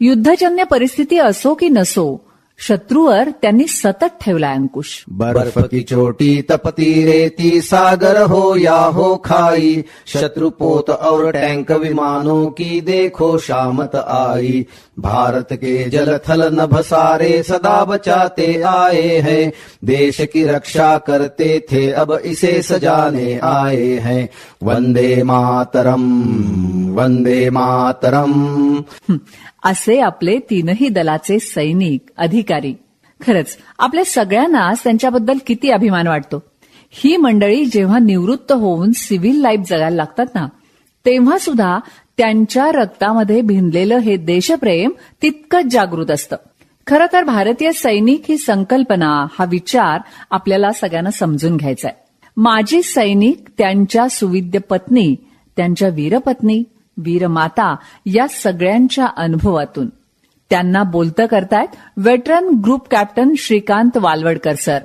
युद्धजन्य परिस्थिती असो की नसो, शत्रूवर त्यांनी सतत ठेवला अंकुश. बर्फ़ की चोटी तपती रेती, सागर हो या हो खाई. शत्रु पोत और टैंक विमानों की देखो शामत आई. भारत के जल थल नभ सारे सदा बचाते आए हैं। देश की रक्षा करते थे अब इसे सजाने आए हैं। वंदे मातरम वंदे मातरम। असे आपले तीनही दलाचे सैनिक अधिकारी. खरंच आपल्या सगळ्यांनाच त्यांच्याबद्दल किती अभिमान वाटतो. ही मंडळी जेव्हा निवृत्त होऊन सिव्हिल लाईफ जगायला लागतात ना तेव्हा सुद्धा त्यांच्या रक्तामध्ये भिनलेलं हे देशप्रेम तितकंच जागृत असतं. खरं तर भारतीय सैनिक ही संकल्पना हा विचार आपल्याला सगळ्यांना समजून घ्यायचा आहे माजी सैनिक त्यांच्या सुविद्य पत्नी त्यांच्या वीरपत्नी वीरमाता या सगळ्यांच्या अनुभवातून. त्यांना बोलतं करतायत veteran group captain Shrikant Walwadkar sir.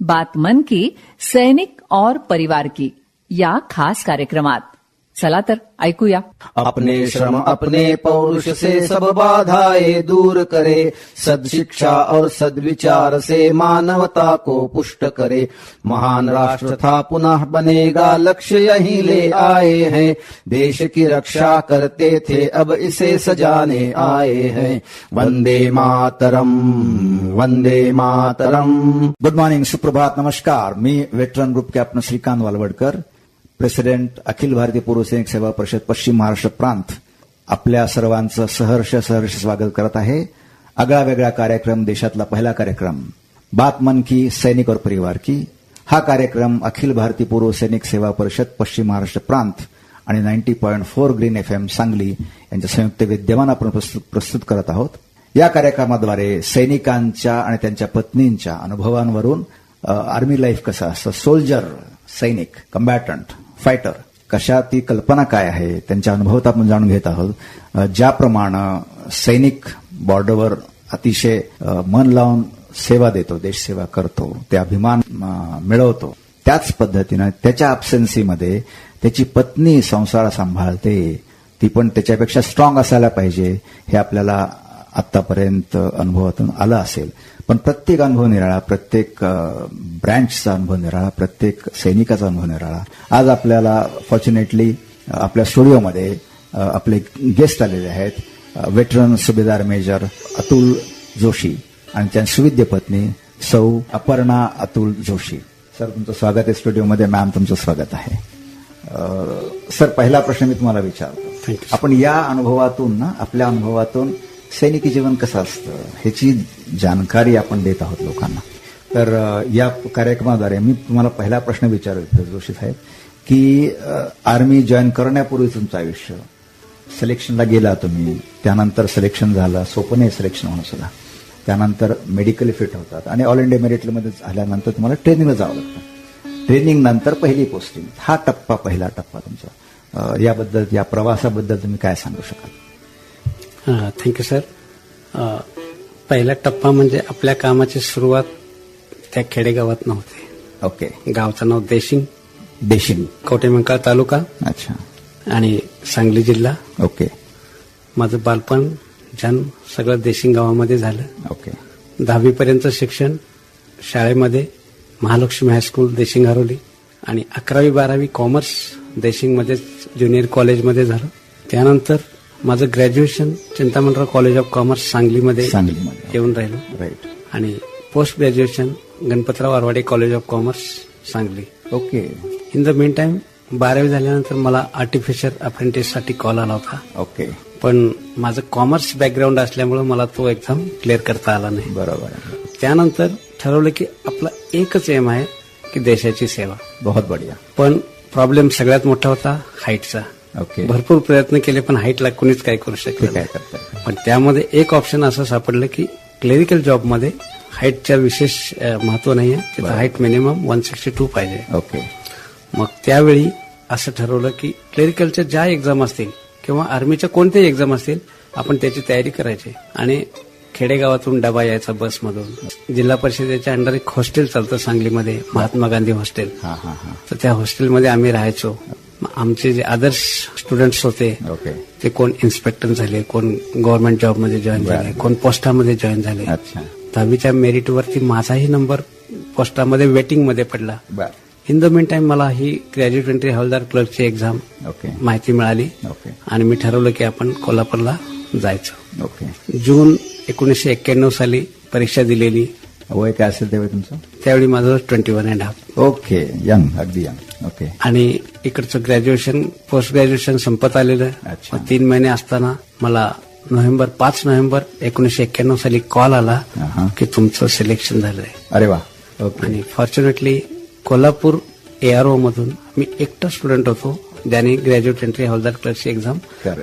Baat Mann Ki सैनिक और परिवार की या खास कार्यक्रमात. चला तर ऐकूया. अपने श्रम अपने पौरुष से सब बाधाएँ दूर करे। सदशिक्षा और सद्विचार से मानवता को पुष्ट करे। महान राष्ट्र था पुनः बनेगा लक्ष्य यही ले आए हैं। देश की रक्षा करते थे अब इसे सजाने आए हैं। वंदे मातरम वंदे मातरम। गुड मॉर्निंग सुप्रभात नमस्कार। मी veteran group captain Shrikant Walwadkar. President Akhil Bharatiya Purva Sainik सेवा परिषद पश्चिम महाराष्ट्र प्रांत आपल्या सर्वांचं सहर्ष सहर्ष स्वागत करत आहे. आगळा वेगळा कार्यक्रम देशातला पहिला कार्यक्रम. बात मन की सैनिक और परिवार की. हा कार्यक्रम अखिल भारतीय पूर्व सैनिक सेवा परिषद पश्चिम महाराष्ट्र प्रांत आणि ninety point four green F M Sangli यांच्या संयुक्त विद्यमान आपण प्रस्तुत प्रस्तुत करत आहोत. या कार्यक्रमाद्वारे सैनिकांच्या आणि त्यांच्या पत्नींच्या अनुभवांवरून आर्मी लाईफ कसं असतं? सोल्जर सैनिक कम्बॅटंट फायटर कशा ती कल्पना काय आहे त्यांच्या अनुभवात आपण जाणून घेत आहोत. ज्याप्रमाणे सैनिक बॉर्डरवर अतिशय मन लावून सेवा देतो देशसेवा करतो ते अभिमान मिळवतो. त्याच पद्धतीनं त्याच्या अब्सेन्सीमध्ये त्याची पत्नी संसार सांभाळते ती पण त्याच्यापेक्षा स्ट्रॉंग असायला पाहिजे हे आपल्याला आतापर्यंत अनुभवातून आलं असेल. पण प्रत्येक अनुभव निराळा प्रत्येक ब्रँचचा अनुभव निराळा प्रत्येक सैनिकाचा अनुभव निराळा. आज आपल्याला फॉर्च्युनेटली आपल्या स्टुडिओमध्ये आपले गेस्ट आलेले आहेत वेटरन सुभेदार मेजर अतुल जोशी आणि त्यांची सुविद्य पत्नी सौ अपर्णा अतुल जोशी. सर तुमचं स्वागत आहे स्टुडिओमध्ये मॅम तुमचं स्वागत आहे. सर पहिला प्रश्न मी तुम्हाला विचारतो. आपण या अनुभवातून ना आपल्या अनुभवातून सैनिकी जीवन कसं असतं ह्याची जाणकारी आपण देत आहोत लोकांना. तर या कार्यक्रमाद्वारे मी तुम्हाला पहिला प्रश्न विचारू जोशी साहेब की आर्मी जॉईन करण्यापूर्वी तुमचं आयुष्य सिलेक्शनला गेला तुम्ही त्यानंतर सिलेक्शन झालं सोपं नाही सिलेक्शन होणं सुद्धा. त्यानंतर मेडिकली फिट होतात आणि ऑल इंडिया मेरिटमध्ये झाल्यानंतर तुम्हाला ट्रेनिंगला जावं लागतं. ट्रेनिंग नंतर पहिली पोस्टिंग हा टप्पा पहिला टप्पा तुमचा. याबद्दल या प्रवासाबद्दल तुम्ही काय सांगू शकाल? थँक्यू सर पहिला टप्पा म्हणजे आपल्या कामाची सुरुवात त्या खेडेगावात नव्हते. ओके गावचं नाव देशिंग देशिंग कवटेमंकाळ तालुका. अच्छा. आणि सांगली जिल्हा. ओके माझं बालपण जन्म सगळं देशिंग गावामध्ये झालं. ओके दहावीपर्यंत शिक्षण शाळेमध्ये महालक्ष्मी हायस्कूल देशिंग हरोली आणि अकरावी बारावी कॉमर्स देशिंगमध्येच ज्युनियर कॉलेजमध्ये झालं. त्यानंतर माझं graduation Chintamanrao college of commerce सांगलीमध्ये सांगलीमध्ये. येऊन राहिलो. राईट आणि post graduation Ganpatrao Arwade college of commerce Sangli. Okay in the mean time बारावी झाल्यानंतर मला आर्टिफिशियल अप्रेंटिससाठी कॉल आला होता. ओके पण माझं कॉमर्स बॅकग्राऊंड असल्यामुळे मला तो एक्झाम क्लिअर करता आला नाही. बरोबर. त्यानंतर ठरवलं की आपला एकच एम आहे की देशाची सेवा. बहुत बढिया. पण प्रॉब्लेम सगळ्यात मोठा होता हाईटचा ओके. भरपूर प्रयत्न केले पण हाईटला कुणीच काही करू शकले काय. करतात पण त्यामध्ये एक ऑप्शन असं सापडलं की क्लेरिकल जॉबमध्ये हाईटच्या विशेष महत्त्व नाही आहे. तिथं height minimum one sixty two पाहिजे. ओके मग त्यावेळी असं ठरवलं की क्लेरिकलच्या ज्या एक्झाम असतील किंवा आर्मीच्या कोणत्याही एक्झाम असतील आपण त्याची तयारी करायची. आणि खेडेगावातून डबा यायचा बसमधून. जिल्हा परिषदेच्या अंडर एक हॉस्टेल चालतं सांगलीमध्ये महात्मा गांधी हॉस्टेल तर त्या हॉस्टेलमध्ये आम्ही राहायचो. आमचे जे आदर्श स्टुडंट्स होते ओके ते कोण इन्स्पेक्टर झाले कोण गव्हर्नमेंट जॉबमध्ये जॉईन झाले कोण पोस्टामध्ये जॉईन झाले. अच्छा. दहावीच्या मेरिटवरती माझाही नंबर पोस्टामध्ये वेटिंगमध्ये पडला. बर. इन द मेन टाइम मला ही ग्रॅज्युएट एंट्री हवालदार क्लर्कची एक्झाम ओके माहिती मिळाली. ओके आणि मी ठरवलं की आपण कोल्हापूरला जायचं. ओके जून एकोणीसशे एक्क्याण्णव साली परीक्षा दिलेली. वय काय असेल तेव्हा तुमचं? त्यावेळी माझं twenty one and half okay young अगदी यंग ओके. आणि इकडचं ग्रॅज्युएशन पोस्ट ग्रॅज्युएशन संपत आलेलं. तीन महिने असताना मला नोव्हेंबर पाच नोव्हेंबर एकोणीसशे एक्क्याण्णव साली कॉल आला. की तुमचं सिलेक्शन झालंय. अरे वा. आणि फॉर्च्युनेटली कोल्हापूर एआरओ मधून मी एकटा स्टुडंट होतो. ज्याने ग्रॅज्युएट एंट्री हवालदार क्लर्कची exam.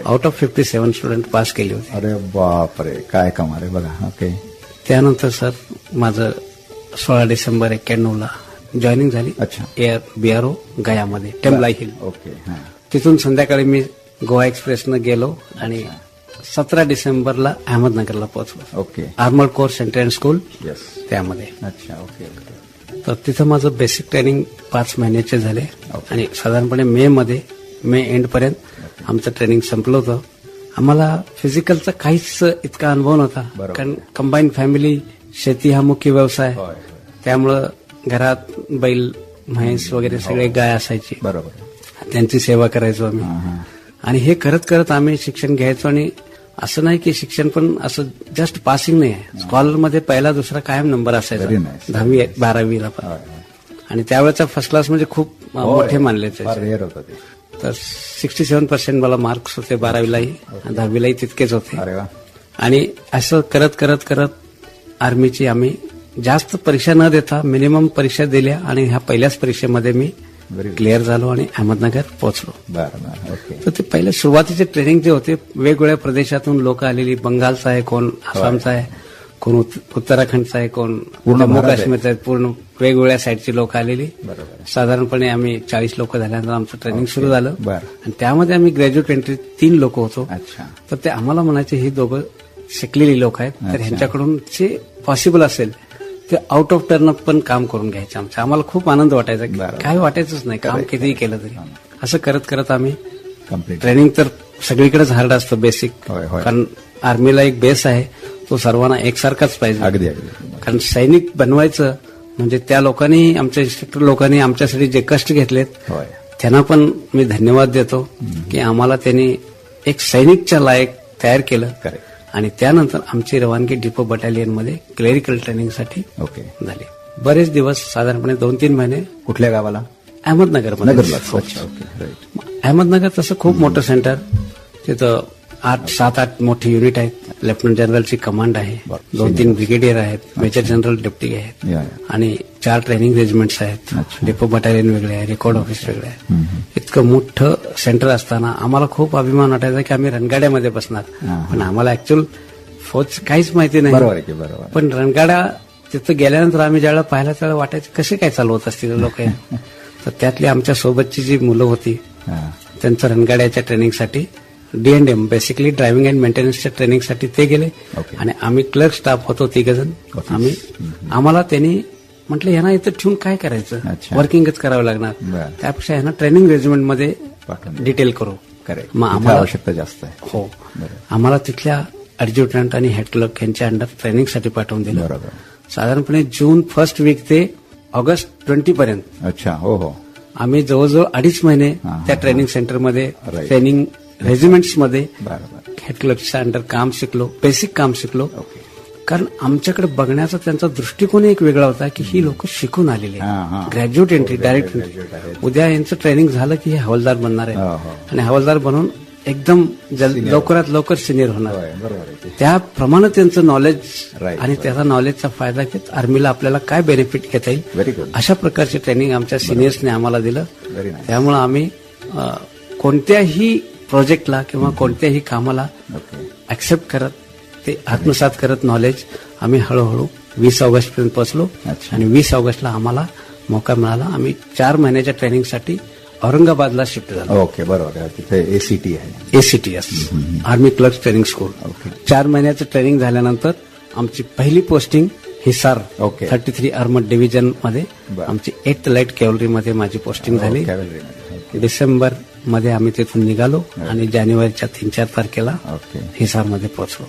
Out of fifty seven student pass केली होती. अरे बापरे. काय कमाल बघा. ओके. त्यानंतर सर माझं सोळा डिसेंबर एक्क्याण्णव ला जॉईनिंग झाली. अच्छा. एअर बीआरओ गयामध्ये टेम्बलाई हिल. ओके हा. तिथून संध्याकाळी मी गोवा एक्सप्रेसनं गेलो आणि सतरा डिसेंबरला अहमदनगरला पोहोचलो. Okay. Armoured course entrance school yes त्यामध्ये. अच्छा ओके तर तिथं माझं बेसिक ट्रेनिंग पाच महिन्याचे झाले. आणि साधारणपणे मे मध्ये मे एंड पर्यंत आमचं ट्रेनिंग संपलं होतं. आम्हाला फिजिकलचा काहीच इतका अनुभव नव्हता. कारण कंबाईन फॅमिली शेती हा मुख्य व्यवसाय. त्यामुळं घरात बैल म्हैस वगैरे सगळे गाय असायची. बरोबर. त्यांची सेवा करायचो आम्ही. हा, हा. आणि हे करत करत आम्ही शिक्षण घ्यायचो आणि असं नाही की शिक्षण पण असं जस्ट पासिंग नाही आहे. स्कॉलरमध्ये पहिला दुसरा कायम नंबर असायचा. दहावी बारावीला पण. आणि त्यावेळेचा फर्स्ट क्लास म्हणजे खूप. मोठे मानले तर सिक्स्टी सेव्हन पर्सेंट मला मार्क्स होते बारावीलाही आणि दहावीलाही तितकेच होते. आणि असं करत करत करत आर्मीची आम्ही जास्त परीक्षा न देता मिनिमम परीक्षा दिल्या आणि ह्या पहिल्याच परीक्षेमध्ये मी. क्लिअर झालो आणि अहमदनगर पोहोचलो. तर ते पहिले सुरुवातीचे ट्रेनिंग जे होते वेगवेगळ्या प्रदेशातून लोक आलेली बंगालचा आहे कोण आसामचा आहे कोण उत्त- उत्तराखंडचा आहे कोण जम्मू. काश्मीरचा आहे. पूर्ण वेगवेगळ्या साईडची लोक आलेली. साधारणपणे आम्ही चाळीस लोक झाल्यानंतर आमचं ट्रेनिंग सुरू झालं. आणि त्यामध्ये आम्ही ग्रॅज्युएट एंट्री तीन लोक होतो. तर ते आम्हाला म्हणायचे ही दोघं शिकलेली लोक आहेत. तर. ह्यांच्याकडून जे पॉसिबल असेल ते आउट ऑफ टर्न पण काम करून घ्यायचे आमचं. आम्हाला खूप आनंद वाटायचा की बरोबर. काय वाटायचंच नाही. काम कितीही केलं तरी. असं करत करत आम्ही कंप्लीट ट्रेनिंग तर सगळीकडेच हार्ड असतं बेसिक होय, होय. कारण आर्मीला एक बेस आहे. तो सर्वांना एकसारखाच पाहिजे. अगदी अगदी. कारण सैनिक बनवायचं म्हणजे त्या लोकांनी आमच्या इन्स्ट्रक्टर लोकांनी आमच्यासाठी जे कष्ट घेतलेत होय. त्यांना पण मी धन्यवाद देतो की आम्हाला त्यांनी एक सैनिकच्या लायक तयार केलं. करेक्ट आणि त्यानंतर आमची रवानगी डिपो बटालियनमध्ये क्लेरिकल ट्रेनिंगसाठी ओके. झाली. बरेच दिवस साधारणपणे दोन तीन महिने कुठल्या गावाला? अहमदनगर राईट अहमदनगर तसं खूप मोठं सेंटर तिथं आठ सात आठ मोठी युनिट आहेत. लेफ्टनंट जनरलची कमांड आहे. दोन तीन ब्रिगेडियर आहेत. मेजर जनरल डेप्टी आहेत. आणि चार ट्रेनिंग रेजिमेंट्स आहेत. डेपो बटालियन वेगळे आहे रेकॉर्ड ऑफिस वेगळे आहे. इतकं मोठं सेंटर असताना आम्हाला खूप अभिमान वाटायचा की आम्ही रणगाड्यामध्ये बसणार. पण आम्हाला ऍक्च्युअल फौज काहीच माहिती नाही. बरोबर पण रणगाडा तिथं गेल्यानंतर आम्ही ज्यावेळेला पाहिला त्यावेळेला वाटायचं कसे काय चालवत असतील लोक तर त्यातली आमच्या सोबतची जी मुलं होती. त्यांचं रणगाड्याच्या ट्रेनिंगसाठी D M basically driving and मेंटेनन्सच्या ट्रेनिंगसाठी ते गेले. आणि आम्ही क्लर्क स्टाफ होतो तिघ जण आम्ही आम्हाला त्यांनी म्हटलं यांना इथं ठेवून काय करायचं? अच्छा. वर्किंगच करावं लागणार. बरं. त्यापेक्षा यांना ट्रेनिंग रेजिमेंटमध्ये पाठवून डिटेल करू. करेक्ट मग इथे आम्हाला आवश्यकता जास्त आहे. हो. बरं. आम्हाला तिथल्या ऍडज्युटंट आणि हेड क्लर्क यांच्या अंडर ट्रेनिंगसाठी पाठवून दिलं. बरोबर. साधारणपणे जून फर्स्ट वीक ते ऑगस्ट ट्वेंटी पर्यंत. अच्छा हो हो. आम्ही जवळजवळ अडीच महिने हा, त्या हा. ट्रेनिंग सेंटरमध्ये Right. ट्रेनिंग रेजिमेंट्समध्ये बरोबर. हेड क्लर्कच्या अंडर काम शिकलो बेसिक काम शिकलो. ओके कारण आमच्याकडे बघण्याचा त्यांचा दृष्टिकोन एक वेगळा होता की ही लोक शिकून आलेली हा, हा. ग्रॅज्युएट एंट्री डायरेक्ट आहेत. उद्या यांचं ट्रेनिंग झालं की हे हवालदार बनणार हो, आहे. हो. आणि हवालदार बनून एकदम जल- लवकरात लवकर सिनियर होणार. त्याप्रमाणे त्यांचं नॉलेज आणि त्याचा नॉलेजचा फायदा घेत आर्मीला आपल्याला काय बेनिफिट घेता येईल अशा प्रकारचे ट्रेनिंग आमच्या सिनियर्सने आम्हाला दिलं. त्यामुळे आम्ही कोणत्याही प्रोजेक्टला किंवा कोणत्याही कामाला ऍक्सेप्ट करत ते आत्मसात करत नॉलेज आम्ही हळूहळू वीस ऑगस्ट पर्यंत पोहोचलो. आणि वीस ऑगस्टला आम्हाला मौका मिळाला आम्ही चार महिन्याच्या ट्रेनिंगसाठी औरंगाबादला शिफ्ट झालो ओके बरोबर. तिथे एसीटी आहे ACTS army clerk training school okay. चार महिन्याचं ट्रेनिंग झाल्यानंतर आमची पहिली posting Hisar okay. Thirty three armoured डिव्हिजनमध्ये. आमची एट लाइट कॅव्हलरी मध्ये माझी पोस्टिंग झाली कॅव्हलरीमध्ये. ओके. डिसेंबर मध्ये आम्ही तिथून निघालो आणि जानेवारीच्या तीन चार तारखेला हिसारमध्ये पोहोचलो.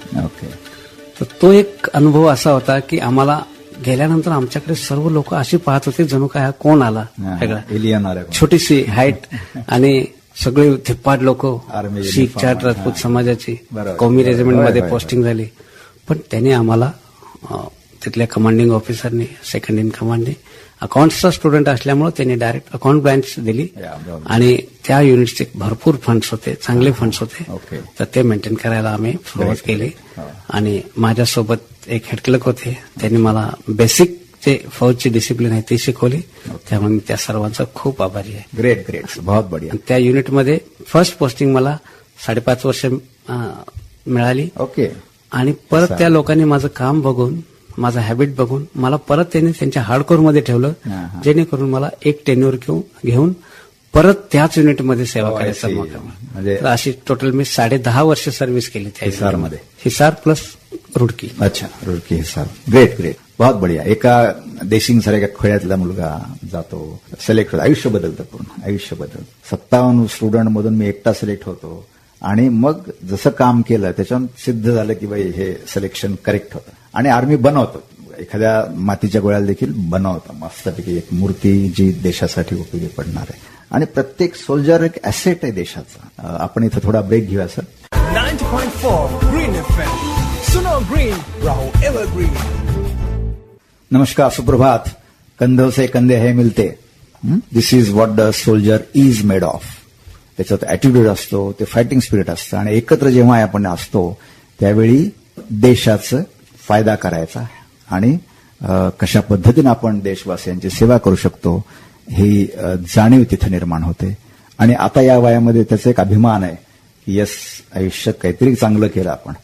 तर तो एक अनुभव असा होता की आम्हाला गेल्यानंतर आमच्याकडे सर्व लोक अशी पाहत होते जणू काय हा कोण आला? आल्या छोटीशी हाईट आणि सगळे धिप्पाड लोक शीख चाट राजपूत हा. समाजाची. कौमी रेजिमेंटमध्ये पोस्टिंग झाली. पण त्यांनी आम्हाला तिथल्या कमांडिंग ऑफिसरनी सेकंड इन कमांडने अकाउंटचा स्टुडंट असल्यामुळे त्यांनी डायरेक्ट अकाउंट ब्रँच दिली. आणि त्या युनिटचे भरपूर फंड्स होते चांगले फंड्स होते. ओके. तर ते मेंटेन करायला आम्ही सुरुवात केली. हा. आणि माझ्यासोबत एक हेड क्लर्क होते. त्यांनी मला बेसिक जे फौजची डिसिप्लिन आहे ती शिकवली. त्यामुळे मी त्या सर्वांचा खूप आभारी आहे. ग्रेट ग्रेट बहुत बढिया. त्या युनिटमध्ये फर्स्ट पोस्टिंग मला साडेपाच वर्ष मिळाली. ओके आणि परत त्या लोकांनी माझं काम बघून माझं हॅबिट बघून मला परत त्यांनी त्यांच्या हार्डकोरमध्ये ठेवलं हा, हा. जेणेकरून मला एक टेन्युअर घेऊन घेऊन परत त्याच युनिटमध्ये सेवा I करायचा. म्हणजे- अशी टोटल मी साडे दहा वर्ष सर्व्हिस केली त्या हिसारमध्ये. हिसार प्लस रुडकी. अच्छा रुडकी हिसाब ग्रेट ग्रेट बहुत बढिया. एका देशिंग सारख्या खेळातला मुलगा जातो. सिलेक्ट होतो. आयुष्य बदलतं पूर्ण. आयुष्य बदलतं. सत्तावन्न स्टुडंट मधून मी एकटा सिलेक्ट होतो. आणि मग जसं काम केलं त्याच्यावर सिद्ध झालं की बाई हे सिलेक्शन करेक्ट होतं. आणि आर्मी बनवतो. एखाद्या मातीच्या गोळ्याला देखील बनवतं. मस्तपैकी एक मूर्ती जी देशासाठी उपयोगी पडणार आहे. आणि प्रत्येक सोल्जर एक ऍसेट आहे देशाचा. आपण इथं थोडा ब्रेक घेऊया sir 90.4 Green FM. Suno Green, Raho Evergreen. नमस्कार सुप्रभात. कंधों से कंधे है मिलते. This is what the soldier is made of त्याच्यात अॅटिट्यूड असतो ते फायटिंग स्पिरिट असतं. आणि एकत्र जेव्हा आपण असतो त्यावेळी देशाचं फायदा करायचा आणि कशा पद्धतीनं आपण देशवासियांची सेवा करू शकतो ही जाणीव तिथे निर्माण होते. आणि आता या वयामध्ये त्याचा एक अभिमान आहे की यस आयुष्यात काहीतरी चांगलं केलं आपण.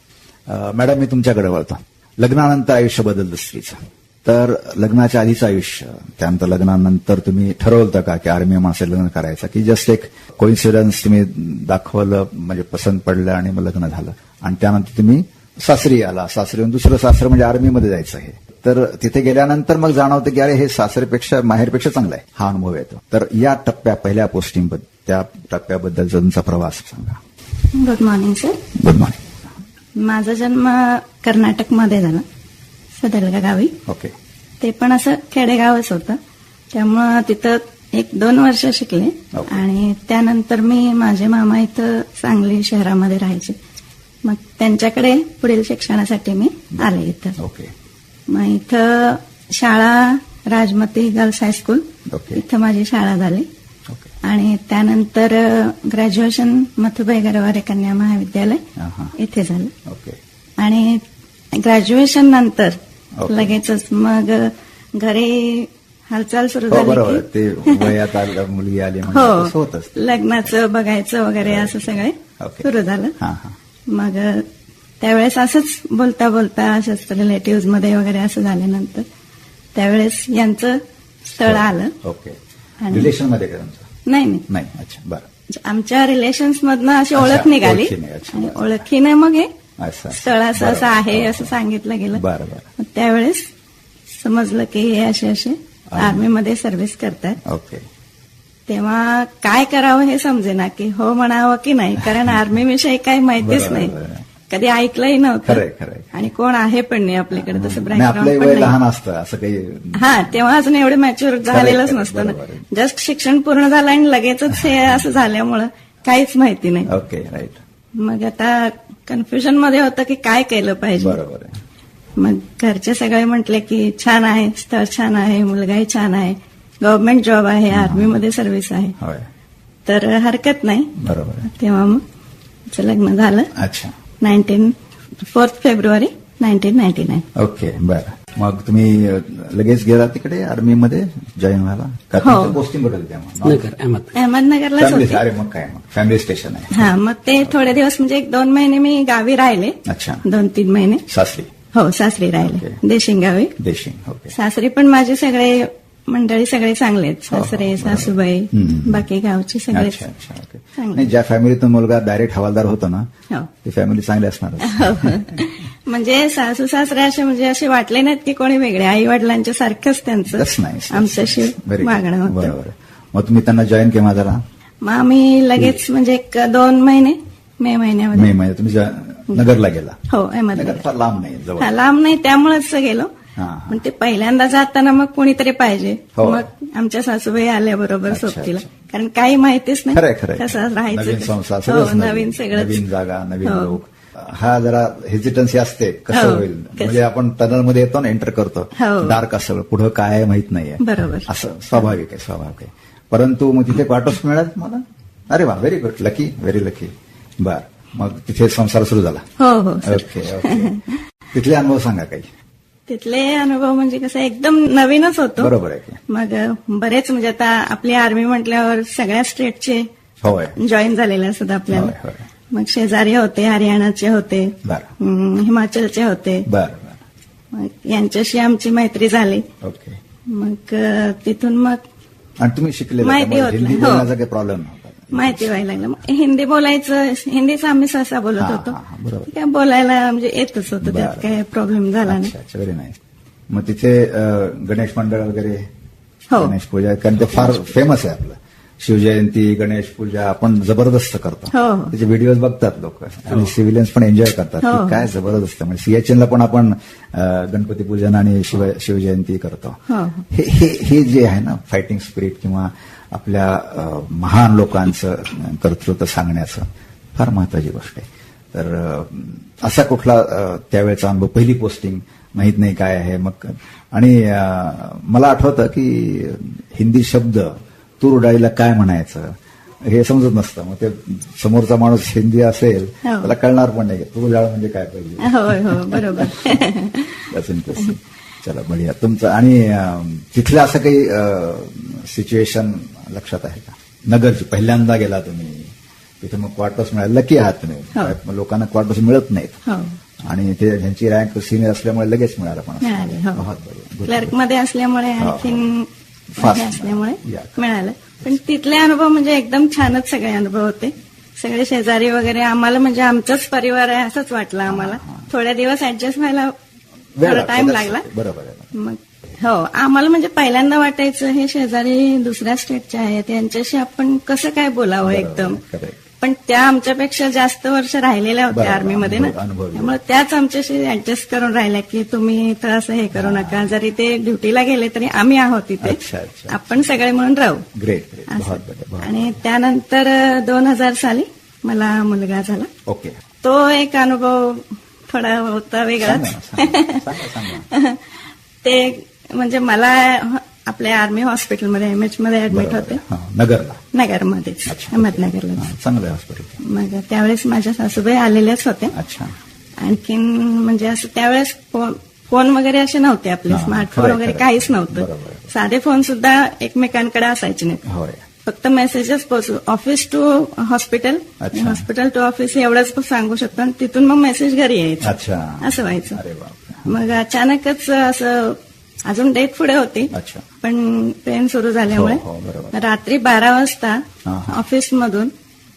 मॅडम मी तुमच्याकडे वळतो. लग्नानंतर आयुष्य बदललं स्त्रीचं. तर लग्नाच्या आधीचं आयुष्य त्यानंतर लग्नानंतर तुम्ही ठरवलं का की आर्मी माणसे लग्न करायचं की जस्ट एक कोइन्सिडन्स तुम्ही दाखवलं म्हणजे पसंत पडलं आणि मग लग्न झालं. आणि त्यानंतर तुम्ही सासरी आला. सासरी येऊन दुसरं सासरं म्हणजे आर्मीमध्ये जायचं आहे. तर तिथे गेल्यानंतर मग जाणवतं की अरे हे सासरीपेक्षा माहेरपेक्षा चांगलं आहे. हा अनुभव येतो. तर या टप्प्या पहिल्या पोस्टिंग त्या टप्प्याबद्दलचा तुमचा प्रवास सांगा. Good morning sir good morning माझा जन्म कर्नाटकमध्ये झाला सदलगा गावी. ओके ते पण असं खेडेगावच होतं. त्यामुळं तिथं एक दोन वर्ष शिकले. आणि त्यानंतर मी माझे मामा इथं सांगली शहरामध्ये राहायचे. मग त्यांच्याकडे पुढील शिक्षणासाठी मी आले इथं. ओके. मग इथं शाळा राजमती गर्ल्स हायस्कूल. इथं माझी शाळा झाली. आणि त्यानंतर ग्रॅज्युएशन मथुबाई गरवारे कन्या महाविद्यालय. इथे झालं. ओके. आणि ग्रॅज्युएशन नंतर. लगेचच मग घरी हालचाल सुरू हो झाली ते वयात आली म्हणजे हो असतं. लग्नाचं बघायचं वगैरे असं सगळे. सुरू झालं. मग त्यावेळेस असंच बोलता बोलता असंच रिलेटिव्हमध्ये वगैरे असं झाल्यानंतर त्यावेळेस यांचं स्थळ आलं. ओके. आणि- रिलेशनमध्ये नाही नाही. नाही. अच्छा बरं. आमच्या रिलेशन्स मधनं अशी ओळख निघाली. ओळखीने, मग हे स्थळ असं असं. आहे असं सांगितलं गेलं. बरं त्यावेळेस समजलं की हे असे असे आर्मीमध्ये सर्व्हिस करतात. ओके. तेव्हा काय करावं हे समजेना की हो म्हणावं की नाही? कारण आर्मी विषयी काही माहितीच नाही. कधी ऐकलंही नव्हतं. आणि कोण आहे पण नाही आपल्याकडे तसं बॅकग्राऊंड वय पण लहान नाही असतं असं काही हा तेव्हा अजून एवढे मॅच्युअर झालेलंच नसतं ना. जस्ट शिक्षण पूर्ण झालं आणि लगेचच हे असं झाल्यामुळं काहीच माहिती नाही. ओके राईट मग आता कन्फ्युजनमध्ये होतं की काय केलं पाहिजे. बरोबर मग घरचे सगळे म्हटले की छान आहे स्थळ छान आहे मुलगाही छान आहे. गव्हर्नमेंट जॉब आहे आर्मीमध्ये सर्व्हिस आहे. तर हरकत नाही. बरोबर तेव्हा मग आमचं लग्न झालं. अच्छा. Nineteen fourth February nineteen ninety nine. Okay बरं. मग तुम्ही लगेच गेला तिकडे आर्मीमध्ये जॉईन व्हायला हो. पोस्टिंग कुठे होती तेव्हा नगर अहमद अहमदनगरलाच फॅमिली होते. अरे मग काय मग? फॅमिली स्टेशन आहे. हा मग ते थोडे दिवस म्हणजे एक दोन महिने मी गावी राहिले. अच्छा. दोन तीन महिने. सासरी. हो सासरी राहिले. देशिंग गावी. देशिंग ओके. सासरी पण माझे सगळे मंडळी सगळे चांगले आहेत सासरे सासूबाई. बाकी गावचे सगळे. नाही ज्या फॅमिलीतून मुलगा डायरेक्ट हवालदार होतो ना हो. ती फॅमिली चांगली असणार. म्हणजे सासू सासरे असे म्हणजे असे वाटले नाहीत की कोणी वेगळे. आई वडिलांच्या सारखंच त्यांचं आमच्याशी होतं. बरोबर. मग तुम्ही त्यांना जॉईन केव्हा झाला? मग आम्ही लगेच म्हणजे एक दोन महिने मे मे महिन्यामध्ये महिन्यात. तुम्ही नगरला गेला. हो नगर अहमदनगर लांब नाही हा, लांब नाही त्यामुळेच गेलो. हा, हा. पण ते पहिल्यांदा जाताना मग कोणीतरी पाहिजे. हो. मग आमच्या सासूबाई आल्या बरोबर अच्छा, सोबतीला. कारण काही माहितीच नाही. कसं राहायचं नवीन हो, सगळं नवीन जागा नवीन हो. लोक. हा जरा हेजिटन्सी असते कसं होईल. म्हणजे आपण टनलमध्ये येतो ना एंटर करतो. डार्क असं पुढं काय माहीत नाहीये. बरोबर. असं स्वाभाविक आहे स्वाभाविक आहे. परंतु मग तिथे क्वार्टर्स मिळाले मला? अरे वा very good lucky very lucky बर. मग तिथे संसार सुरू झाला. हो हो. ओके ओके तिथले अनुभव सांगा काही. तिथले अनुभव म्हणजे कसं एकदम नवीनच होतो. बरोबर आहे मग बरेच म्हणजे आता आपली आर्मी म्हटल्यावर सगळ्या स्टेटचे जॉईन झालेले असतात आपल्याला. मग शेजारी होते हरियाणाचे होते हिमाचलचे होते. मग यांच्याशी आमची मैत्री झाली. मग तिथून मग आणि तुम्ही शिकलेलं माहिती होत प्रॉब्लेम माहिती व्हायला लागलं. मग हिंदी बोलायचं हिंदीच आम्ही सहसा बोलत होतो. बोलायला म्हणजे येतच होतं त्यात. काय प्रॉब्लेम झाला नाही. व्हेरी नाईस मग तिथे गणेश मंडळ वगैरे हो. गणेश पूजा कारण ते फार फेमस आहे आपलं. शिवजयंती गणेश पूजा आपण जबरदस्त करतो हो, हो. त्याचे व्हिडिओज बघतात लोक आणि सिव्हिलियन्स पण एन्जॉय करतात हो. काय जबरदस्त म्हणजे सियाचीनला पण आपण गणपती पूजन आणि शिव शिवजयंती करतो हो, हो. हे हे हे जे आहे ना फायटिंग स्पिरिट किंवा आपल्या महान लोकांचं कर्तृत्व सांगण्याचं फार महत्वाची गोष्ट आहे तर असा कुठला त्यावेळेचा अनुभव पहिली पोस्टिंग माहीत नाही काय आहे मग आणि मला आठवतं की हिंदी शब्द तूर डाळीला काय म्हणायचं? हे समजत नसतं. मग ते समोरचा माणूस हिंदी असेल हो. त्याला कळणार पण नाही. तूर डाळ म्हणजे काय हो बरोबर. चला बढिया. तुमचं आणि तिथलं असं काही सिच्युएशन लक्षात आहे का? नगरची पहिल्यांदा गेला तुम्ही. तिथे मग क्वार्टर्स मिळाले. लकी आहात तुम्ही. हो. लोकांना क्वार्टर्स मिळत नाहीत. हो. आणि ते ज्यांची रँक सिनियर असल्यामुळे लगेच मिळालं पण. क्लर्कमध्ये असल्यामुळे. आणखीन असल्यामुळे. मिळालं. पण तिथले अनुभव म्हणजे एकदम छानच सगळे अनुभव होते. सगळे शेजारी वगैरे आम्हाला म्हणजे आमचाच परिवार आहे असंच वाटलं आम्हाला. थोड्या दिवस ऍडजस्ट व्हायला थोडा. टाइम लागला. बरोबर मग हो आम्हाला म्हणजे पहिल्यांदा वाटायचं हे शेजारी दुसऱ्या स्टेटचे आहेत यांच्याशी आपण कसं काय बोलावं एकदम. पण त्या आमच्यापेक्षा जास्त वर्ष राहिलेल्या होत्या आर्मीमध्ये ना. त्यामुळे त्याच आमच्याशी ऍडजस्ट करून राहिल्या की तुम्ही तर असं हे करू नका. जरी ते ड्युटीला गेले तरी आम्ही आहोत तिथे. आपण सगळे म्हणून राहू. ग्रेट आणि त्यानंतर दोन हजार साली मला मुलगा झाला. ओके. तो एक अनुभव थोडा होता वेगळाच. ते म्हणजे मला आपल्या आर्मी हॉस्पिटलमध्ये एमएच मध्ये ऍडमिट होते. नगरला. नगरमध्येच अच्छा. अहमदनगरला चांगलं हॉस्पिटल मग त्यावेळेस माझ्या सासूबाई आलेल्याच होत्या अच्छा. आणखीन म्हणजे असं त्यावेळेस फोन वगैरे असे नव्हते आपले. स्मार्टफोन वगैरे. काहीच नव्हतं. साधे फोन सुद्धा एकमेकांकडे असायचे होय. फक्त मेसेजेस पोचू office to hospital. Hospital to office एवढंच सांगू शकतो. आणि तिथून मग मेसेज घरी यायचं. असं व्हायचं. मग अचानकच असं अजून डेट पुढे होती. अच्छा. पण पेन सुरू झाल्यामुळे हो, हो. रात्री बारा वाजता हा, हा. ऑफिसमधून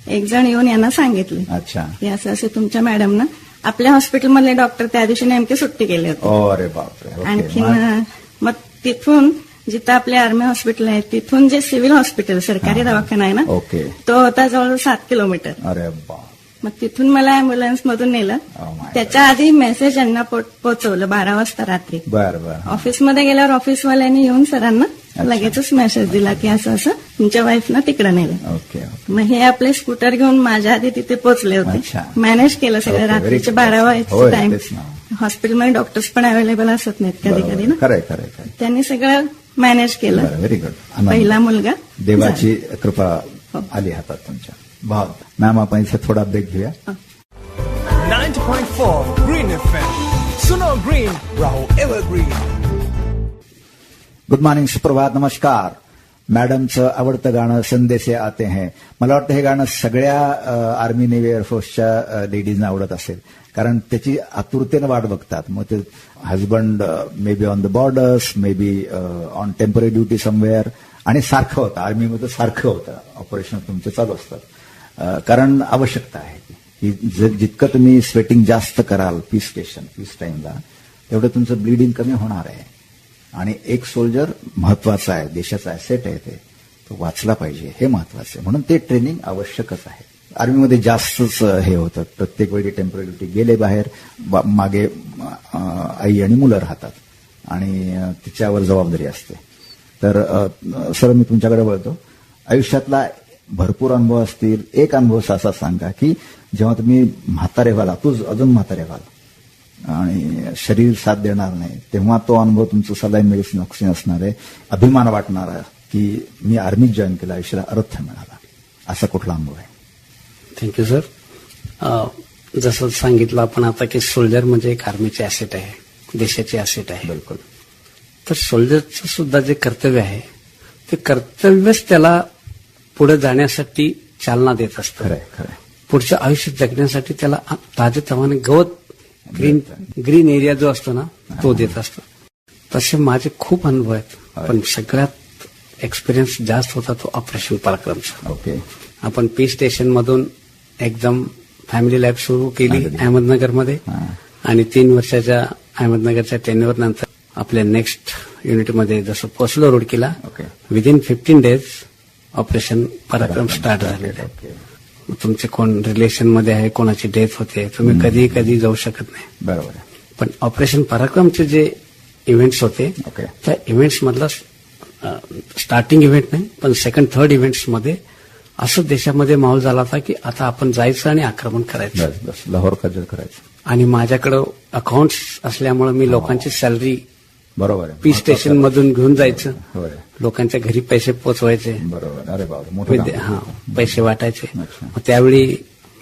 एक जण येऊन यांना सांगितले. अच्छा. की असं असं तुमच्या मॅडमनं आपल्या हॉस्पिटलमधले डॉक्टर त्या दिवशी नेमके सुट्टी केली होती. ओके. आणखीन मग? तिथून जिथं आपले आर्मी हॉस्पिटल आहे तिथून जे सिव्हिल हॉस्पिटल सरकारी हा, हा. दवाखाना आहे ना तो होता जवळ सात किलोमीटर. अरे बाप. मग तिथून मला अँब्युलन्स मधून नेलं. Oh. त्याच्या आधी मेसेज यांना पोहोचवलं बारा वाजता रात्री. बर बर. ऑफिसमध्ये गेल्यावर ऑफिसवाल्यांनी येऊन सरांना लगेचच मेसेज दिला की असं असं तुमच्या वाईफनं तिकडं नेलं. ओके मग हे आपले स्कूटर घेऊन माझ्या आधी तिथे पोहोचले अच्छा. होते मॅनेज केलं सगळं Okay, very रात्रीचे good. बारा होय, वाजता टाइम तेच ना. हॉस्पिटलमध्ये डॉक्टर्स पण अवेलेबल असत नाहीत कधी कधी ना. खरंय खरंय खरंय. त्यांनी सगळं मॅनेज केलं. व्हेरी गुड पहिला मुलगा देवाची कृपा. आली हातात तुमच्या. भाव. मॅम आपण इथे थोडा ब्रेक घेऊया. 90.4 Green FM. Suno Green. Green, Rahul Evergreen. Good morning सुप्रभात नमस्कार. मॅडमचं आवडतं गाणं संदेशे आते हैं. मला वाटतं हे गाणं सगळ्या आर्मी नेव्ही एअरफोर्सच्या लेडीजना आवडत असेल. कारण त्याची आतुरतेनं वाट बघतात. मग ते husband may be on the borders may be on temporary duty somewhere आणि सारखं होतं. आर्मीमध्ये सारखं होतं. ऑपरेशन तुमचे चालू असतात कारण आवश्यकता आहे की ज- जितकं तुम्ही स्वेटिंग जास्त कराल पीस स्टेशन पीस टाईमला तेवढं तुमचं ब्लिडिंग कमी होणार आहे. आणि एक सोल्जर महत्त्वाचा आहे देशाचा ॲसेट आहे ते. तो वाचला पाहिजे. हे महत्वाचं आहे. म्हणून ते ट्रेनिंग आवश्यकच आहे. आर्मीमध्ये जास्तच हे होतं. प्रत्येक वेळी टेंपररी ड्युटी गेले बाहेर बा- मागे आई आणि मुलं राहतात. आणि तिच्यावर जबाबदारी असते. तर सर मी तुमच्याकडे वळतो आयुष्यातला भरपूर अनुभव असतील. एक अनुभव असा सांगा की जेव्हा तुम्ही म्हातारे व्हाल तूच अजून म्हातारे व्हाल आणि शरीर साथ देणार नाही तेव्हा तो अनुभव तुमचं सलाईन मेडिसिन ऑक्सिजन असणार आहे. अभिमान वाटणारा की मी आर्मीत जॉईन केलं आयुष्याला अर्थ मिळाला. असा कुठला अनुभव आहे? थँक्यू सर जसं सांगितलं आपण आता की सोल्जर म्हणजे एक आर्मीचे ॲसेट आहे देशाचे ॲसेट आहे. बिलकुल. तर सोल्जरचं सुद्धा जे कर्तव्य आहे ते कर्तव्यच त्याला पुढे जाण्यासाठी चालना देत असतं. पुढच्या आयुष्य जगण्यासाठी त्याला ताजेतवाने गवत ग्रीन ग्रीन एरिया जो असतो ना तो देत असतो. तसे माझे खूप अनुभव आहेत. पण सगळ्यात एक्सपिरियन्स जास्त होता तो ऑपरेशन पराक्रमचा. ओके. आपण पी स्टेशन मधून एकदम फॅमिली लाईफ सुरू केली. अहमदनगरमध्ये. आणि तीन वर्षाच्या अहमदनगरच्या टेन्युअर नंतर आपल्या नेक्स्ट युनिटमध्ये जसं पोचलो रोडकीला okay. Within fifteen days operation Parakram start झालेलं आहे. तुमचे कोण रिलेशनमध्ये आहे कोणाची डेथ होते तुम्ही कधी कधी जाऊ शकत नाही. बरोबर पण ऑपरेशन पराक्रमचे जे इव्हेंट्स होते ओके. त्या इव्हेंट्स मधला स्टार्टिंग इव्हेंट नाही पण सेकंड थर्ड इव्हेंट्समध्ये असं देशामध्ये माहोल झाला होता की आता आपण जायचं आणि आक्रमण करायचं. लाहोर करायचं. आणि माझ्याकडं अकाउंट्स असल्यामुळे मी लोकांची सॅलरी बरोबर आहे. पी स्टेशन मधून घेऊन जायचं. लोकांच्या घरी पैसे पोचवायचे. बरोबर. अरे बाबा. हा पैसे वाटायचे. त्यावेळी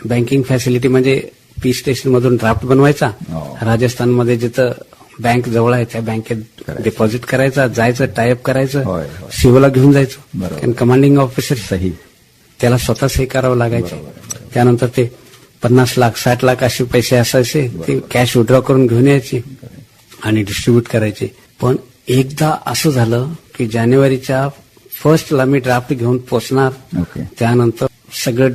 बँकिंग फॅसिलिटी म्हणजे पी स्टेशन मधून ड्राफ्ट बनवायचा. हो. राजस्थानमध्ये जिथं बँक जवळ आहे त्या बँकेत. डिपॉझिट करायचा. जायचं टायअप करायचं. शिवला घेऊन जायचं. कारण कमांडिंग ऑफिसर सही. त्याला स्वतःच हे करावं लागायचे. त्यानंतर ते पन्नास लाख साठ लाख असे पैसे असायचे. ते कॅश विड्रॉ करून घेऊन यायचे आणि डिस्ट्रीब्यूट करायचे. पण एकदा असं झालं की जानेवारीच्या फर्स्टला मी ड्राफ्ट घेऊन पोचणार. ओके. त्यानंतर सगळं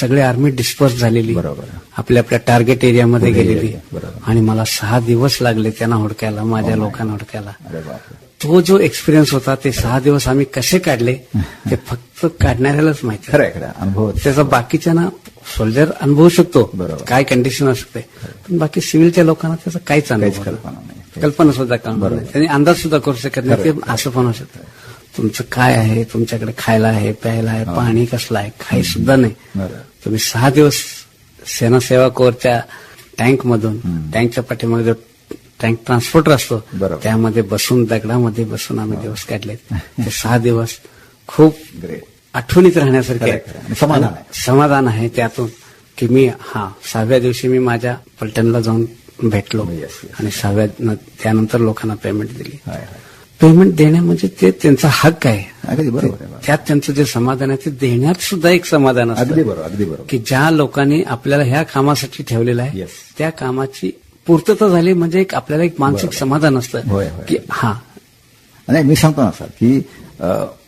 सगळे आर्मी डिस्पर्स झालेली. बरोबर. आपल्या आपल्या टार्गेट एरियामध्ये पुढे गेलेली. area, बरोबर. आणि मला सहा दिवस लागले त्यांना हुडकायला माझ्या लोकांना हुडकायला. अरे बापरे. तो जो एक्सपिरियन्स होता ते सहा दिवस आम्ही कसे काढले ते फक्त काढणाऱ्यालाच माहिती खरं अनुभव त्याचा बाकीच्यांना सोल्जर अनुभवू शकतो. बरोबर. काय कंडिशन असू शकते पण बाकी सिव्हिलच्या लोकांना त्याचा काहीच अनुभव काहीच नाही. कल्पना नाही. कल्पना सुद्धा करणार नाही. त्यांनी अंदाज सुद्धा करू शकत नाही. ते असं पण होऊ शकतं. तुमचं काय आहे? तुमच्याकडे खायला आहे प्यायला आहे पाणी कसलं आहे? काही सुद्धा नाही. तुम्ही सहा दिवस सेना सेवा कोरच्या टँक मधून टँकच्या पाठीमागे टँक ट्रान्सपोर्टर असतो. त्यामध्ये बसून दगडामध्ये बसून आम्ही दिवस काढलेत. ते सहा दिवस खूप आठवणीत राहण्यासारखे समाधान समाधान आहे त्यातून की मी हा सहाव्या दिवशी मी माझ्या पलटणला जाऊन भेटलो. आणि सहाव्या त्यानंतर लोकांना पेमेंट दिली. पेमेंट देणे म्हणजे ते त्यांचा हक्क आहे. त्यात त्यांचं जे समाधान आहे ते देण्यात सुद्धा एक समाधान असतं. की ज्या लोकांनी आपल्याला ह्या कामासाठी ठेवलेलं आहे. त्या कामाची पूर्तता झाली म्हणजे एक आपल्याला एक मानसिक समाधान असतं. की हा. नाही मी सांगतो ना सर की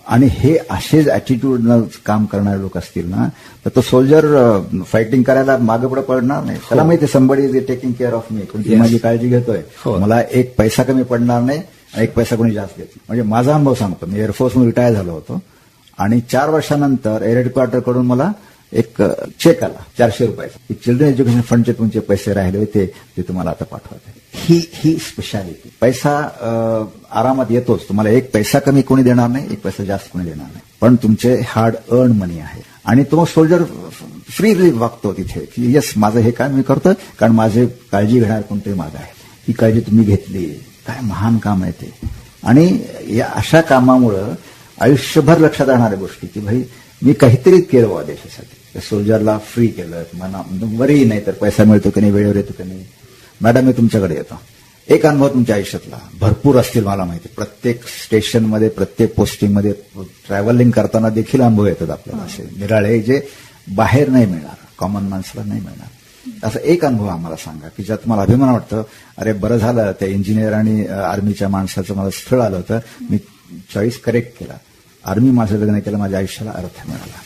आणि हे असेच ऍटिट्यूड काम करणारे लोक असतील ना तर तो सोल्जर फायटिंग करायला मागे पुढे पडणार नाही. त्याला माहिती somebody is taking care of मी कोणती. माझी काळजी घेतोय. हो. मला एक पैसा कमी पडणार नाही आणि एक पैसा कोणी जास्त घेत म्हणजे माझा अनुभव सांगतो. मी एअरफोर्समधून रिटायर झालो होतो. आणि चार वर्षानंतर एअर हेडक्वार्टरकडून मला एक चेक आला चारशे रुपयाचा. चिल्ड्रन एज्युकेशन फंडचे तुमचे पैसे राहिले होते ते तुम्हाला आता पाठवत. ही ही स्पेशालिटी पैसा आरामात येतोच. तुम्हाला एक पैसा कमी कोणी देणार नाही एक पैसा जास्त कोणी देणार नाही. पण तुमचे हार्ड अर्न मनी आहे. आणि तो सोल्जर फ्रीली वागतो तिथे की येस माझं हे काम मी करतोय कारण माझे काळजी घेणार कोणतरी माझं आहे ही काळजी तुम्ही घेतली. काय महान काम आहे ते. आणि या अशा कामामुळं आयुष्यभर लक्षात राहणाऱ्या गोष्टी की भाई मी काहीतरी केलं देशासाठी. त्या सोल्जरला फ्री केलं. मना वरही नाही तर पैसा मिळतो की नाही वेळेवर येतो की नाही. मॅडम मी तुमच्याकडे येतो. एक अनुभव तुमच्या आयुष्यातला. भरपूर असतील मला माहिती. प्रत्येक स्टेशनमध्ये प्रत्येक पोस्टिंगमध्ये ट्रॅव्हलिंग करताना देखील अनुभव येतात आपल्याला असे. निराळे जे बाहेर नाही मिळणार कॉमन माणसाला नाही मिळणार. असं एक अनुभव आम्हाला सांगा की ज्यात मला अभिमान वाटतं अरे बरं झालं त्या इंजिनियर आणि आर्मीच्या माणसाचं मला स्थळ आलं होतं. मी चॉईस करेक्ट केला. आर्मी माझं लग्न केलं माझ्या आयुष्याला अर्थ मिळाला.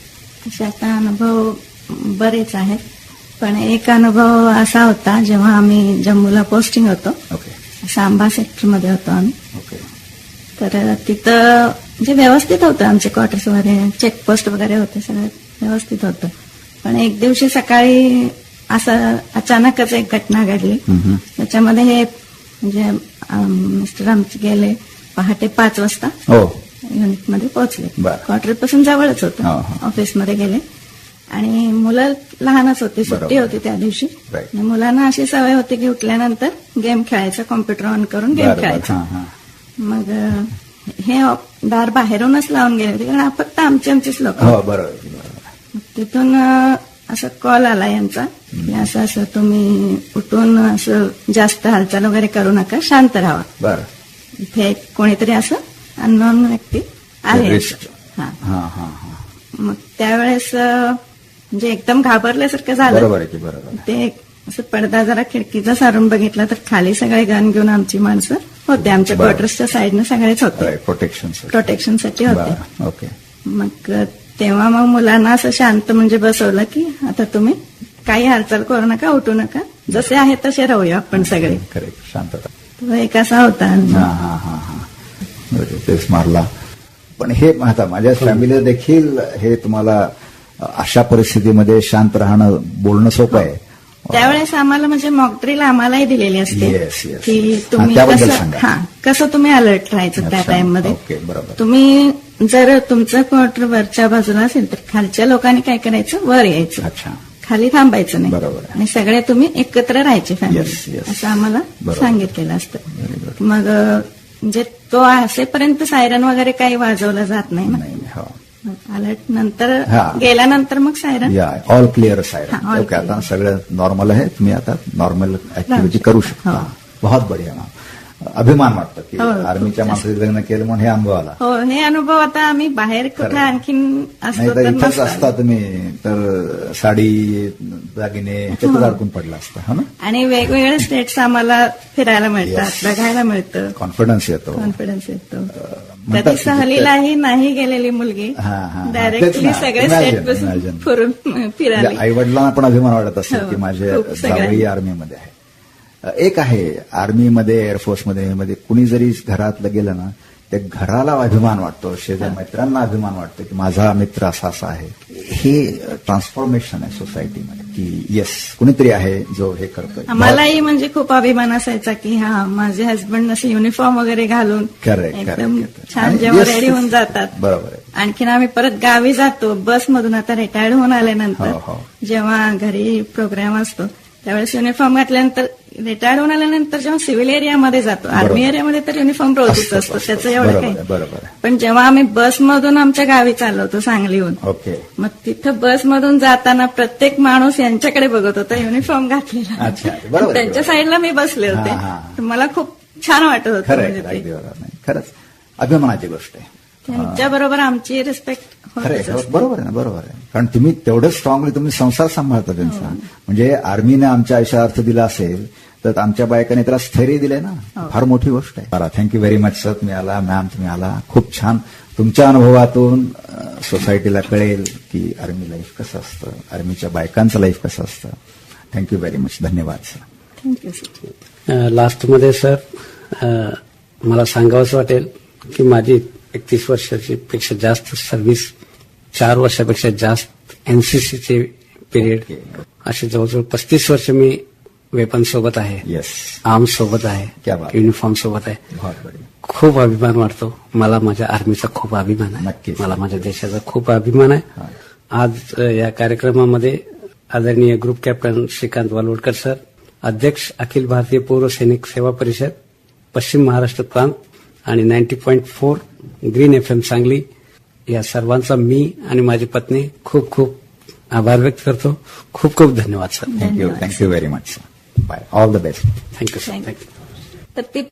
तसे आता अनुभव बरेच आहेत. पण एक अनुभव असा होता जेव्हा आम्ही जम्मूला पोस्टिंग होतो. ओके सांबा सेक्टरमध्ये होतो आम्ही. तर तिथं म्हणजे व्यवस्थित होतं आमचे क्वार्टर्स वगैरे चेकपोस्ट वगैरे होते सगळं व्यवस्थित होतं. पण एक दिवशी सकाळी असं अचानकच एक घटना घडली. त्याच्यामध्ये हे म्हणजे मिस्टर आमचे गेले पहाटे पाच वाजता. हो. युनिटमध्ये पोहोचले. क्वार्टरपासून जवळच होतं. ऑफिसमध्ये गेले. आणि मुलं लहानच होती सुट्टी. होती त्या दिवशी. मुलांना अशी सवय होती की उठल्यानंतर गेम खेळायचं कॉम्प्युटर ऑन करून गेम. खेळायचं. मग हे दार बाहेरूनच लावून गेले होते कारण फक्त आमची आमचीच लोक हो तिथून असं कॉल आला यांचा की असं असं तुम्ही उठून असं जास्त हालचाल वगैरे करू नका शांत राहा. बरं. इथे कोणीतरी असं अननोन व्यक्ती आहे. हा. हा हा मग त्यावेळेस म्हणजे एकदम घाबरल्यासारखं झालं. बरोबर आहे की बरोबर आहे. ते असं पडदा जरा खिडकीचा सारून बघितला तर खाली सगळे गन घेऊन आमची माणसं होते. आमच्या बरं. क्वार्टर्सच्या साईडनं सगळेच होते. राईट प्रोटेक्शन प्रोटेक्शनसाठी होते. ओके मग तेव्हा मग मुलांना असं शांत म्हणजे बसवलं की आता तुम्ही काही हालचाल करू नका उठू नका. जसे आहे तसे राहूया आपण सगळे. करेक्ट शांतता. तो एक असा होता. अनुभव. हा हा हा हा. तेच मारला पण हे आता माझ्या फॅमिलीला देखील हे तुम्हाला अशा परिस्थितीमध्ये शांत राहणं बोलणं सोपं आहे त्यावेळेस आम्हाला म्हणजे मॉकड्रील आम्हालाही दिलेली असते की. तुम्ही कसं. हा कसं तुम्ही अलर्ट राहायचं त्या टाइममध्ये. तुम्ही जर तुमचं क्वार्टर वरच्या बाजूला असेल तर खालच्या लोकांनी काय करायचं वर यायचं अच्छा खाली थांबायचं नाही बरोबर. आणि सगळे तुम्ही एकत्र राहायचे फॅमिली. असं आम्हाला. सांगितलेलं असतं मग म्हणजे तो असेपर्यंत सायरन वगैरे काही वाजवलं जात नाही ना? नाही हो. अलर्ट नंतर हा. गेल्यानंतर मग सायरन? या ऑल क्लिअर all ओके आता. सगळं नॉर्मल आहे तुम्ही आता नॉर्मल ऍक्टिव्हिटी करू शकता. बहुत बढिया मॅम अभिमान वाटतं की हो, आर्मीच्या. माणसाचे लग्न केलं म्हणून हे अनुभव आला हो हे अनुभव आता आम्ही बाहेर कुठे. आणखीन इथंच. असता तुम्ही तर साडी दागिने ह्याच्यातच अडकून पडला असता हो ना आणि वेगवेगळे स्टेट्स आम्हाला फिरायला मिळतात. बघायला मिळतं कॉन्फिडन्स येतो कॉन्फिडन्स येतो कधी सहलीलाही नाही गेलेली मुलगी हा, हा, हा. डायरेक्टली. सगळे स्टेट. फिरून फिराली आई वडिलांना पण अभिमान वाटत असेल हो, की माझे आर्मीमध्ये आहे एक आहे आर्मीमध्ये एअरफोर्समध्ये मध्ये कुणी जरी घरातलं गेलं ना त्या घराला अभिमान वाटतो शेजार मित्रांना अभिमान वाटतो की माझा मित्र असा असा आहे. हे ट्रान्सफॉर्मेशन आहे सोसायटीमध्ये की येस कुणीतरी आहे जो हे करतोय. आम्हालाही म्हणजे खूप अभिमान असायचा की हा माझे हस्बंड असे युनिफॉर्म वगैरे घालून. छान जेव्हा रेडी होऊन जातात. बरोबर आणखीन आम्ही परत गावी जातो बसमधून आता रिटायर्ड होऊन आल्यानंतर. हो, हो. जेव्हा घरी प्रोग्राम असतो त्यावेळेस युनिफॉर्म घातल्यानंतर रिटायर्ड होऊन आल्यानंतर जेव्हा सिव्हिल एरियामध्ये जातो आर्मी बरोबर. एरियामध्ये तर युनिफॉर्म रोजच असतो. त्याचं एवढं बरोबर काही बरोबर. पण जेव्हा आम्ही बसमधून आमच्या गावी चालवतो सांगलीहून ओके मग तिथं बसमधून जाताना प्रत्येक माणूस यांच्याकडे बघत होता युनिफॉर्म घातलेला बरोबर त्यांच्या बरोबर. साईडला मी बसले होते हा, हा. मला खूप छान वाटत होतं म्हणजे. बरोबर खरंच अभिमानाची गोष्ट आहे त्यांच्याबरोबर आमची रिस्पेक्ट. बरोबर आहे ना बरोबर आहे कारण तुम्ही तेवढं स्ट्रॉंगली तुम्ही संसार सांभाळता त्यांचा म्हणजे आर्मीने आमच्या आयुष्यात अर्थ दिला असेल तर आमच्या बायकाने त्याला स्थैर्य दिलंय ना. फार मोठी गोष्ट आहे. बरं थँक्यू व्हेरी मच सर. तुम्ही आला मॅम तुम्ही आला. खूप छान. तुमच्या अनुभवातून सोसायटीला कळेल की आर्मी लाईफ कसं असतं. आर्मीच्या बायकांचं लाईफ कसं असतं. थँक्यू व्हेरी मच धन्यवाद सर थँक्यू सर लास्टमध्ये सर मला सांगावंच वाटेल की माझी एकतीस वर्षाची पेक्षा जास्त सर्व्हिस चार वर्षापेक्षा जास्त एनसीसीचे पिरियड असे जवळजवळ पस्तीस वर्ष मी वेपन सोबत आहे. येस आर्म्स सोबत आहे. युनिफॉर्म सोबत आहे. खूप अभिमान वाटतो. मला माझ्या आर्मीचा खूप अभिमान आहे. मला माझ्या देशाचा खूप अभिमान आहे. आज या कार्यक्रमामध्ये आदरणीय group captain Shrikant Walwadkar sir अध्यक्ष अखिल भारतीय पूर्व सैनिक सेवा परिषद पश्चिम महाराष्ट्र प्रांत आणि ninety point four green F M Sangli या सर्वांचा मी आणि माझी पत्नी खूप खूप आभार व्यक्त करतो. खूप खूप धन्यवाद sir. Thank you. Thank you very much Bye. All the best. Thank you. Thank you. The people